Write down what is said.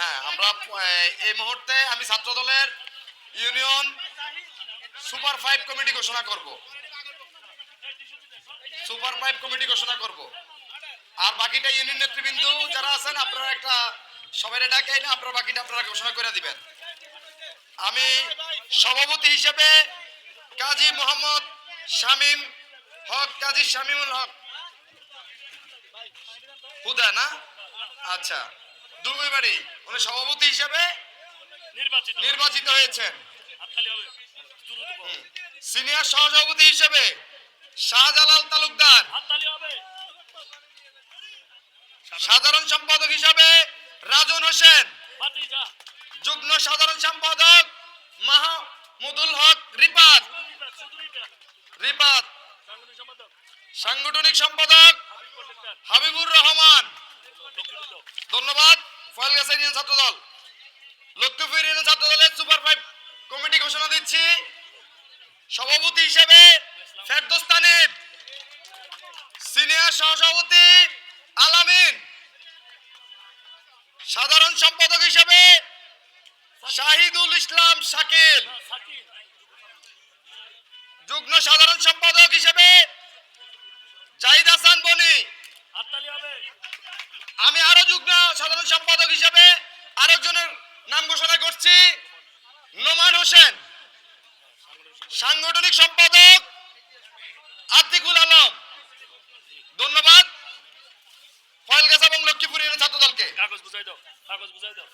হ্যাঁ আমরা এই মুহূর্তে আমি ছাত্র দলের ইউনিয়ন সুপার ফাইভ কমিটি ঘোষণা করব। সুপার ফাইভ কমিটি ঘোষণা করব। আর বাকিটা ইউনিয়ন নেতৃবৃন্দ যারা আছেন, আপনারা একটা সবাই ডাকে, না আপনারা বাকিটা আপনারা ঘোষণা করে দিবেন। আমি সভাপতি হিসেবে কাজী মোহাম্মদ শামীম হক, কাজী শামীমুল হক। হুদা, না? আচ্ছা। দুর্গবাড়ি উনি সভাপতি হিসেবে নির্বাচিত নির্বাচিত হয়েছেন। সিনিয়র সহসভাপতি হিসেবে শাহজালাল তালুকদার। সাধারণ সম্পাদক হিসেবে রাজন হোসেন। যুগ্ম সাধারণ সম্পাদক মাহমুদুল হক রিপাত। রিপাত সাংগঠনিক সম্পাদক। হাবিবুর রহমান। ধন্যবাদ। সুপার কমিটি ঘোষণা দিচ্ছি। সভাপতি হিসেবে সিনিয়র সাধারণ সম্পাদক হিসেবে শাহিদুল ইসলাম শাকিল, যুগ্ম সাধারণ সম্পাদক হিসেবে জাহিদ হাসান বনি। আমি আরও যুগ্ম সাধারণ সম্পাদক হিসেবে জনের নাম ঘোষণা করছি। নোমান হোসেন, সাংগঠনিক সম্পাদক আতিকুল আলম। ধন্যবাদ। ফয়েলগাছা এবং লক্ষ্মীপুরের ছাত্র দলকে কাগজ বুঝাই দাও, কাগজ বুঝাই দাও।